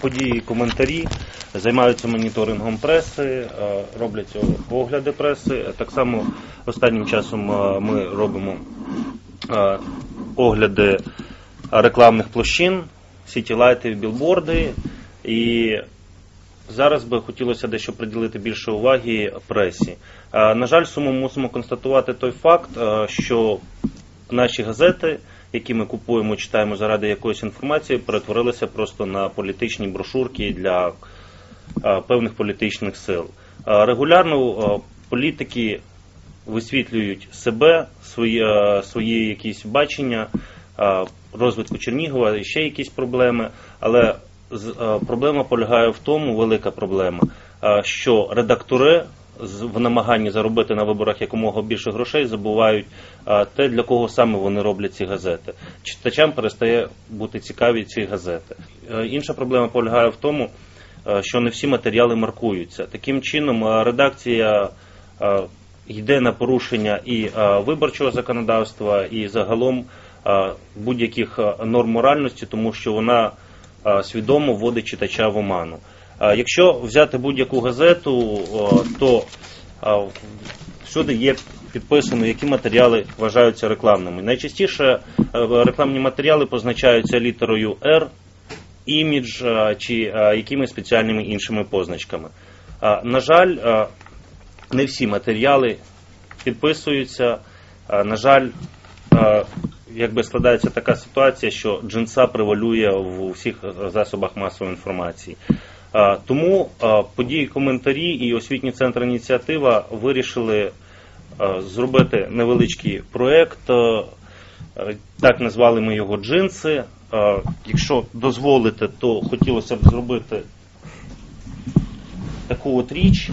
події, коментарі, займаються моніторингом преси, е, роблять огляди преси. Так само останнім часом е, ми робимо е, огляди рекламних площин, сітілайти, білборди. І зараз би хотілося дещо приділити більше уваги пресі. На жаль, сумом мусимо констатувати той факт, що наші газети, які ми купуємо, читаємо заради якоїсь інформації, перетворилися просто на політичні брошурки для е, певних політичних сил. Е, Регулярно е, політики висвітлюють себе, свої, свої якісь бачення розвитку Чернігова і ще якісь проблеми. Але проблема полягає в тому, велика проблема, що редактори в намаганні заробити на виборах якомога більше грошей забувають те, для кого саме вони роблять ці газети. Читачам перестає бути цікаві ці газети. Е, Інша проблема полягає в тому, е, що не всі матеріали маркуються. Таким чином, е, редакція йде на порушення і виборчого законодавства, і загалом будь-яких норм моральності, тому що вона свідомо вводить читача в оману. Е, Якщо взяти будь-яку газету, е, то е, всюди є підписано, які матеріали вважаються рекламними. Найчастіше рекламні матеріали позначаються літерою R, імідж чи якимись спеціальними іншими позначками. На жаль, не всі матеріали підписуються. На жаль, якби складається така ситуація, що джинса превалює в усіх засобах масової інформації. Е, Тому е, події, коментарі і освітній центр ініціатива вирішили е, зробити невеличкий проєкт. Так назвали ми його джинси. Якщо дозволите, то хотілося б зробити таку от річ.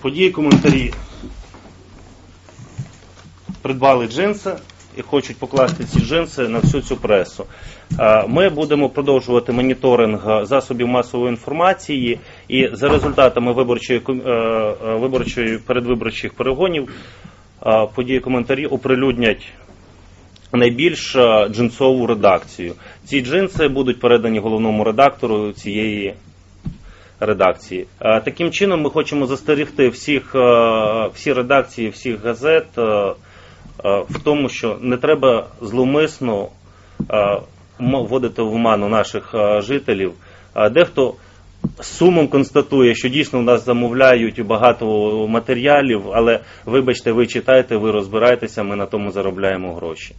Події, коментарі придбали джинси і хочуть покласти ці джинси на всю цю пресу. Ми будемо продовжувати моніторинг засобів масової інформації, і за результатами виборчої е, е, виборчої передвиборчих перегонів події коментарі оприлюднять найбільш е, джинсову редакцію. Ці джинси будуть передані головному редактору цієї редакції. Таким чином, ми хочемо застерігти всіх, всі редакції, всіх газет в тому, що не треба зловмисно е, вводити в оману наших е, жителів. Е, Дехто сумом констатує, що дійсно у нас замовляють багато матеріалів, але вибачте, ви читаєте, ви розбираєтеся, ми на тому заробляємо гроші.